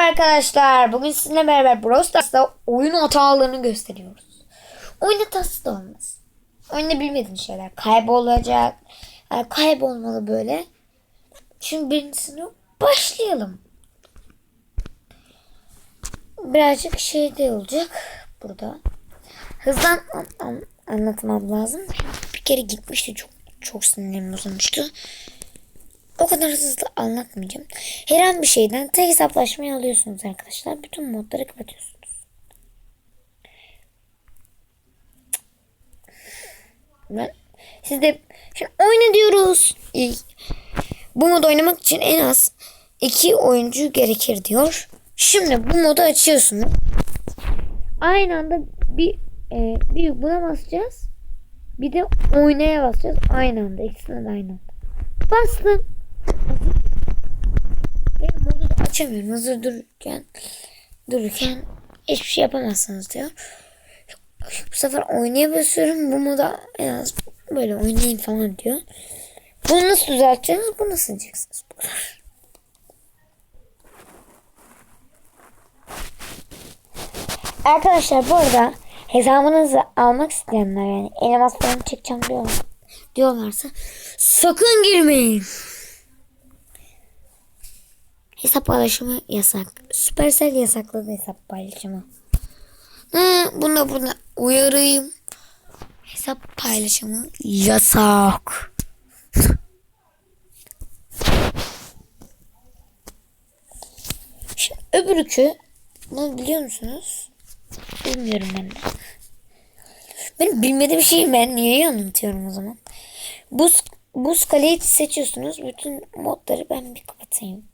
Merhaba arkadaşlar. Bugün sizinle beraber Brawl Stars'ta oyun hatalarını gösteriyoruz. Oyun hatası da olmaz. Oyunda bilmediğin şeyler kaybolacak. Kaybolmalı böyle. Şimdi birincisini başlayalım. Birazcık şey de olacak burada. Hızdan an- an- anlatmam lazım. Bir kere gitmişti çok çok sinirlerim bozulmuştu. O kadar hızlı anlatmayacağım. Her an bir şeyden tek hesaplaşmayı alıyorsunuz arkadaşlar. Bütün modları kapatıyorsunuz. Ben, siz de şimdi oyna diyoruz. Bu modu oynamak için en az iki oyuncu gerekir diyor. Şimdi bu modu açıyorsunuz. Aynı anda bir e, bir buna basacağız. Bir de oynaya basacağız. Aynı anda. İkisine aynı anda. Bastım. Benim modu da açamıyorum. Hazır dururken dururken hiçbir şey yapamazsınız diyor. Bu sefer oynaya basıyorum. Bu moda en az böyle oynayın falan diyor. Bunu nasıl düzelteceksiniz? Bunu nasıl kadar. Arkadaşlar bu arada hesabınızı almak isteyenler yani elmas falan çekeceğim diyor, diyorlarsa sakın girmeyin. Hesap paylaşımı yasak. Supercell yasakladı hesap paylaşımı. Hı, buna buna uyarayım. Hesap paylaşımı yasak. Şimdi öbürkü ne biliyor musunuz? Bilmiyorum ben de. Benim bilmediğim şeyi ben niye anlatıyorum o zaman? Buz, buz kaleyi seçiyorsunuz. Bütün modları ben bir kapatayım.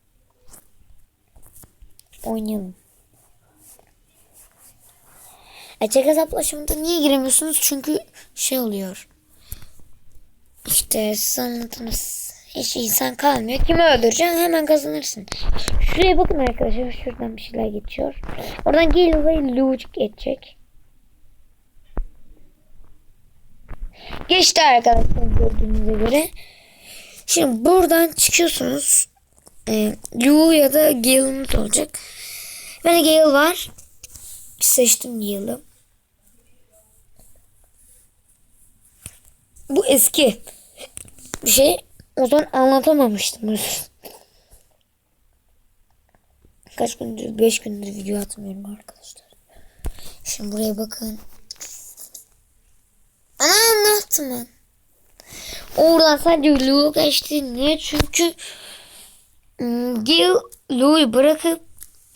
Oynayalım. Açık hesaplaşmada niye giremiyorsunuz? Çünkü şey oluyor. İşte siz. Hiç insan kalmıyor. Kimi öldüreceksin hemen kazanırsın. Şuraya bakın arkadaşlar. Şuradan bir şeyler geçiyor. Oradan Gale ve Luge geçecek. Geçti arkadaşlar gördüğünüze göre. Şimdi buradan çıkıyorsunuz. E, Lu ya da Gale'ımız olacak. Bende Gale var. Seçtim Gale'ı. Bu eski bir şey. O zaman anlatamamıştım. Kaç gündür, beş gündür video atmıyorum arkadaşlar. Şimdi buraya bakın. Ana anlattım ben. Oradan sadece Lu'yu geçti. Niye? Çünkü ım, Gil Lu'yu bırakıp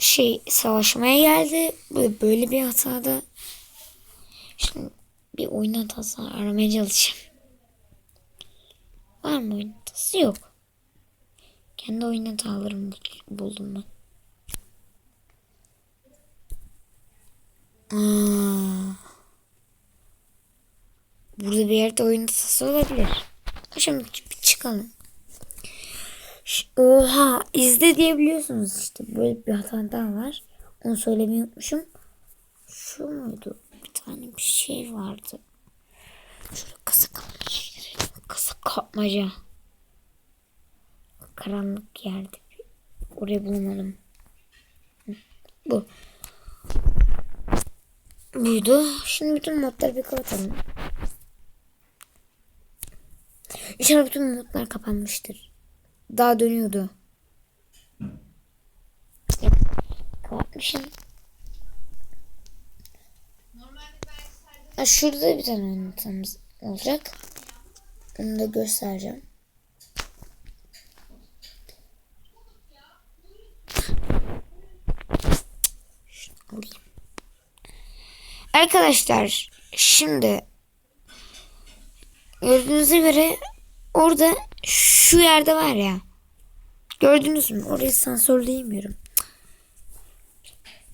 şey savaşmaya geldi. Böyle, bir hatada. Şimdi bir oyun hatası aramaya çalışacağım. Var mı oyun hatası? Yok. Kendi oyun hatalarımı bul- buldum ben. Aa. Burada bir yerde oyun hatası olabilir. Şimdi bir çıkalım. Oha izle diyebiliyorsunuz işte. Böyle bir hata daha var. Onu söylemeyi unutmuşum. Şu muydu? Bir tane bir şey vardı. Şöyle kasa kapmaca. Kasa kapmaca. Karanlık yerde. Orayı bulamadım. Hı, Bu. Buydu. Şimdi bütün modları bir kapatalım. İnşallah bütün modlar kapanmıştır. Daha dönüyordu. Kapatmışım. Ha, şurada bir tane anlatamız olacak. Onu da göstereceğim. Arkadaşlar şimdi gördüğünüze göre orada şu yerde var ya. Gördünüz mü? Orayı sansürleyemiyorum.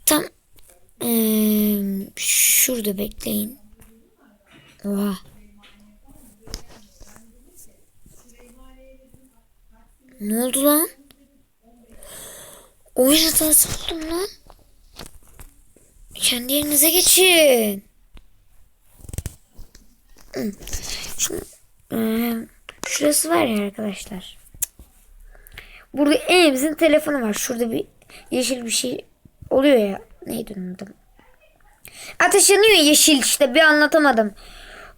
Tam eee, şurada bekleyin. Oha. Ne oldu lan? Oyun hatası buldum lan. Kendi yerinize geçin. Şimdi eee, şurası var ya arkadaşlar. Burada elimizin telefonu var. Şurada bir yeşil bir şey oluyor ya. Neydi onun adı? Ateş yanıyor yeşil işte bir anlatamadım.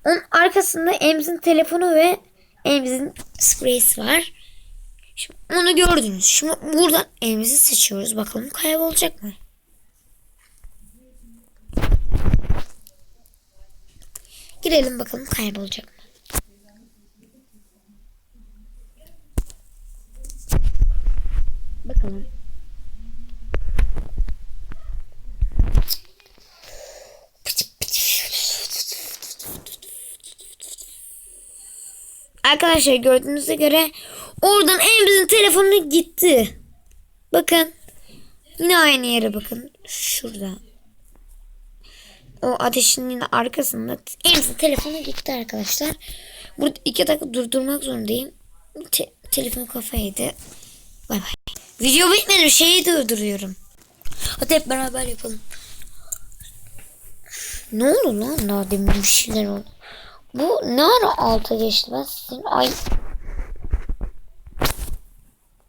Onun arkasında Emz'in telefonu ve Emz'in spreysi var. Şimdi onu gördünüz. Şimdi buradan Emz'i seçiyoruz. Bakalım kaybolacak mı? Girelim bakalım kaybolacak mı? Bakalım. Arkadaşlar gördüğünüze göre oradan Emre'nin telefonu gitti. Bakın. Yine aynı yere bakın. Şurada. O ateşin yine arkasında Emre'nin telefonu gitti arkadaşlar. Burada iki dakika durdurmak zorundayım. Te- telefon kafaydı. Bay bay. Video bitmedi. Şeyi durduruyorum. Hadi hep beraber yapalım. Ne oldu lan daha demin bir şeyler oldu. Bu ne ara alta geçti ben sizin ay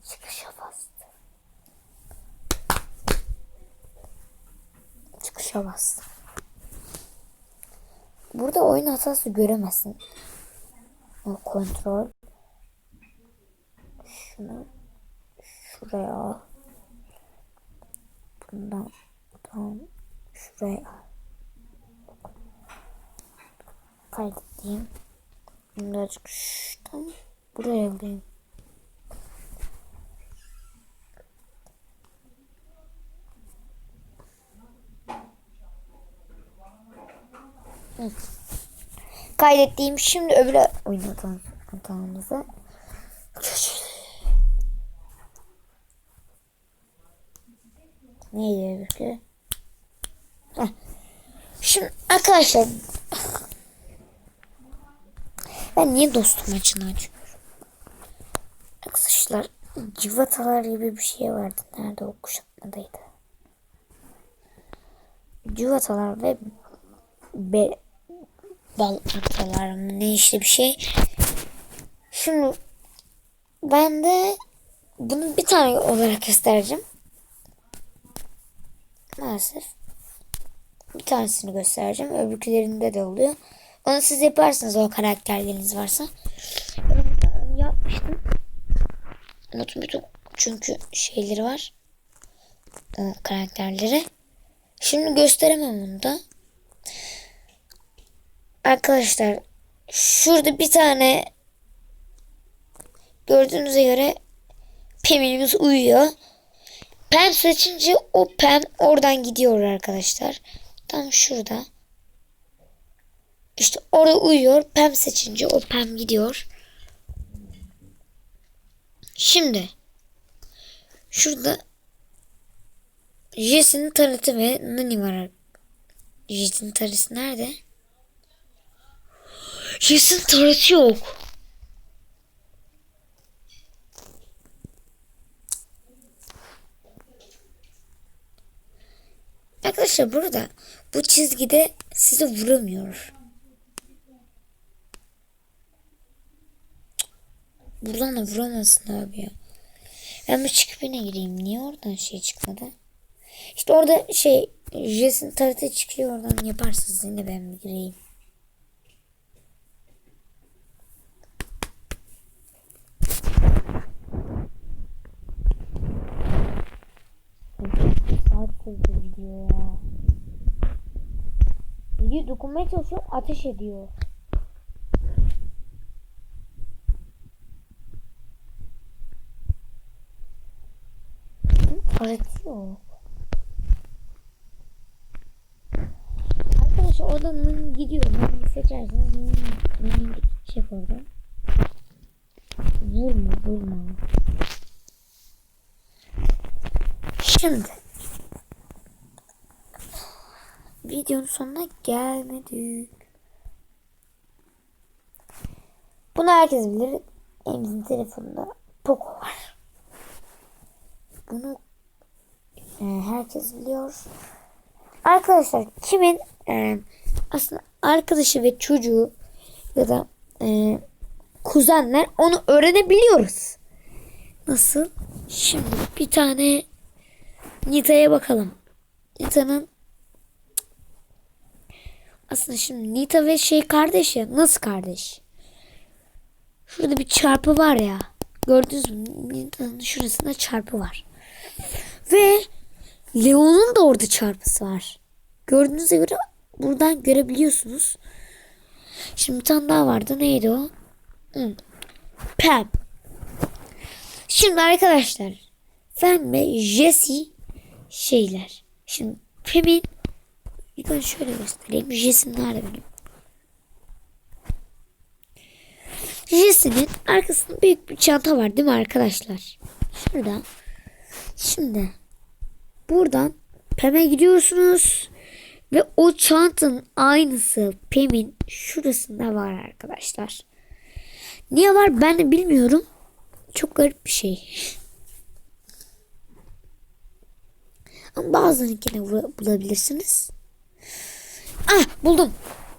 çıkışa bastı. Çıkışa bastı. Burada oyun hatası göremezsin. O kontrol. Şunu şuraya. Bundan tam şuraya al. kaydedeyim. Birazcık şuradan buraya alayım. Kaydettiğim şimdi öbür oyun hatam- hatamızı Neydi öbürkü? Heh. Şimdi arkadaşlar ben niye dostum açını açıyorum? Arkadaşlar civatalar gibi bir şey vardı. Nerede o kuşatmadaydı? Civatalar ve be, bal atalar mı ne işte bir şey. Şimdi ben de bunu bir tane olarak göstereceğim. Maalesef bir tanesini göstereceğim. Öbürkülerinde de oluyor. Onu siz yaparsınız o karakterleriniz varsa. Yapmıştım. Unuttum bütün çünkü şeyleri var. O karakterleri. Şimdi gösteremem onu da. Arkadaşlar şurada bir tane gördüğünüze göre Pem'imiz uyuyor. Pem seçince o Pem oradan gidiyor arkadaşlar. Tam şurada. İşte orada uyuyor. Pem seçince o Pem gidiyor. Şimdi şurada Jesse'nin tarıtı ve Nani var. Jesse'nin tarısı nerede? Jesse'nin tarısı yok. Arkadaşlar burada bu çizgide sizi vuramıyor. Buradan da vuramazsın abi ya. Ben bir çıkıp yine gireyim. Niye oradan şey çıkmadı? İşte orada şey Jesse'nin tarafı çıkıyor oradan yaparsınız. Yine ben bir gireyim. Video ya. Video dokunmaya çalışıyorum ateş ediyor. Parası yok. Arkadaşlar oradan gidiyor. Mini seçerseniz mini gidecek oradan. Vurma vurma. Şimdi videonun sonuna gelmedik. Bunu herkes bilir. Elimizin telefonunda Poco var. Bunu e, herkes biliyor. Arkadaşlar kimin e, aslında arkadaşı ve çocuğu ya da e, kuzenler onu öğrenebiliyoruz. Nasıl? Şimdi bir tane Nita'ya bakalım. Nita'nın aslında şimdi Nita ve şey kardeş ya. Nasıl kardeş? Şurada bir çarpı var ya. Gördünüz mü? Nita'nın şurasında çarpı var. Ve Leon'un da orada çarpısı var. Gördüğünüze göre buradan görebiliyorsunuz. Şimdi bir tane daha vardı. Neydi o? Hı. Pam. Şimdi arkadaşlar Fen ve Jesse şeyler. Şimdi Pam'in ben şöyle göstereyim. Jesse'nin nerede benim? Jesse'nin arkasında büyük bir çanta var değil mi arkadaşlar? Şurada. Şimdi buradan Pam'e gidiyorsunuz. Ve o çantanın aynısı Pam'in şurasında var arkadaşlar. Niye var ben de bilmiyorum. Çok garip bir şey. Ama bazılarınkini bulabilirsiniz. Ah buldum.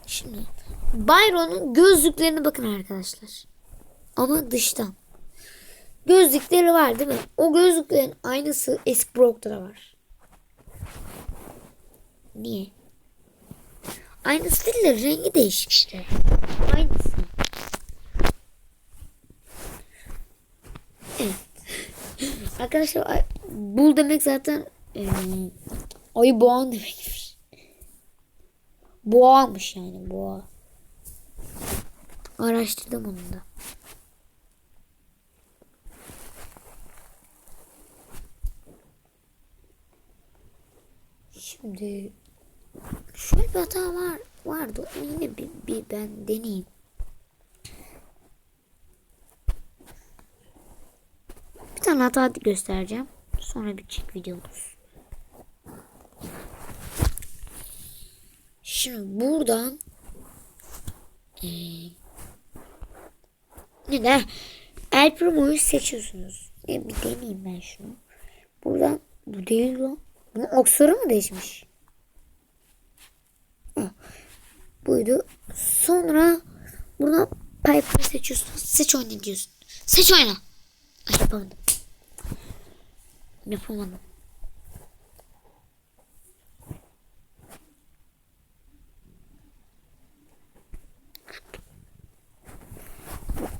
Şimdi Byron'un gözlüklerine bakın arkadaşlar. Ama dıştan. Gözlükleri var değil mi? O gözlüklerin aynısı eski Brock'ta da var. Niye? Aynısı değil de rengi değişik işte. Aynısı. Evet. Arkadaşlar bul demek zaten e, ayı boğan demekmiş. Boğamış yani boğa. Araştırdım onu da. Şimdi şöyle bir hata var vardı. Yine bir, bir ben deneyeyim. Bir tane hata göstereceğim. Sonra bitecek videomuz. Şimdi buradan ee, ne El Primo'yu seçiyorsunuz. E, bir deneyeyim ben şunu. Buradan bu değil o. Bunun oksuru mu değişmiş? Buydu. Sonra buradan Piper'ı seçiyorsunuz. Seç oyna diyorsun. Seç oyna. Ay, yapamadım. Yapamadım.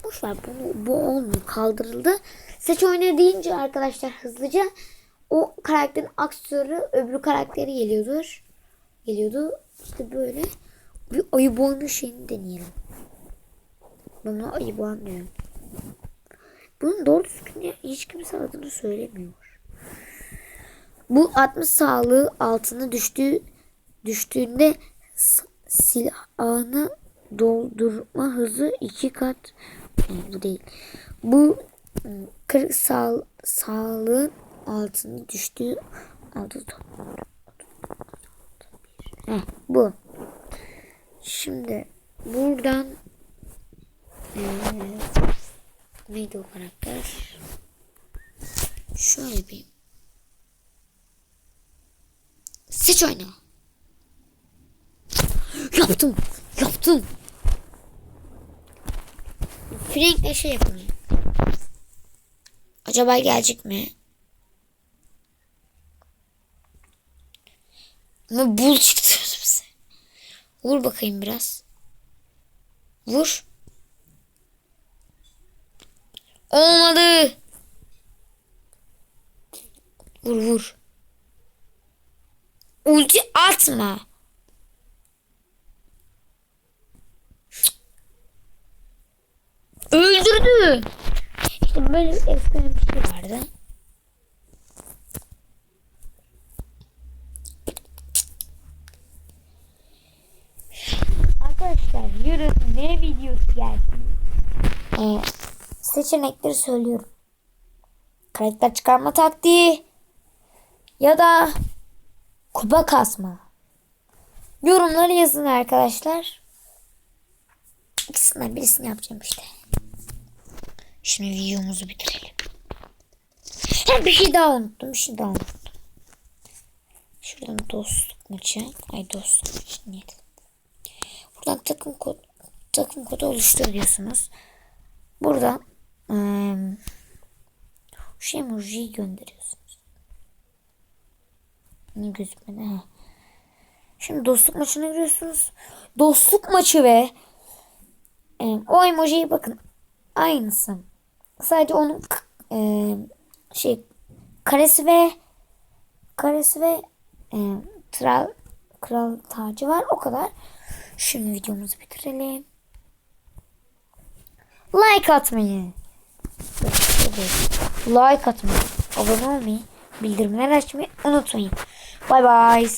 Boş ver bunu bu olmuyor kaldırıldı. Seç oyna deyince arkadaşlar hızlıca o karakterin aksiyonu öbür karakteri geliyordur. Geliyordu. İşte böyle bir ayı boynu şeyini deneyelim. Ben buna ayı boğan diyorum. Bunun doğru düzgün hiç kimse adını söylemiyor. Bu 60 sağlığı altına düştüğü düştüğünde silahını doldurma hızı iki kat bu değil. Bu 40 sağ, sağlığın altına düştüğü altı Heh, bu. Şimdi buradan ee, neydi o karakter? Şöyle bir Seç oyna. Yaptım. Yaptım. Frank'le şey yapalım. Acaba gelecek mi? Ama bul çıktı önümüze. Vur bakayım biraz. Vur. Olmadı. Vur vur. Ulti atma. Öldürdü. İşte böyle eskiden bir şey vardı. Arkadaşlar yarın ne videosu gelsin? Ee, seçenekleri söylüyorum. Karakter çıkarma taktiği ya da kupa kasma. Yorumları yazın arkadaşlar. İkisinden birisini yapacağım işte. Şimdi videomuzu bitirelim. Ha, bir şey daha unuttum. Bir şey daha unuttum. Şuradan dostluk maçı. Ay dostluk maçı neydi? Buradan takım kod takım kodu oluştur diyorsunuz. Buradan ıı, şu emojiyi gönderiyorsunuz. Niye gözükmedi? He. Şimdi dostluk maçına giriyorsunuz. Dostluk maçı ve e, o emojiye bakın. Aynısı. Sadece onun e, şey karesi ve karesi ve e, kral, kral tacı var. O kadar. Şimdi videomuzu bitirelim. Like atmayı. Like atmayı. Abone olmayı. Bildirimler açmayı unutmayın. Bay bay.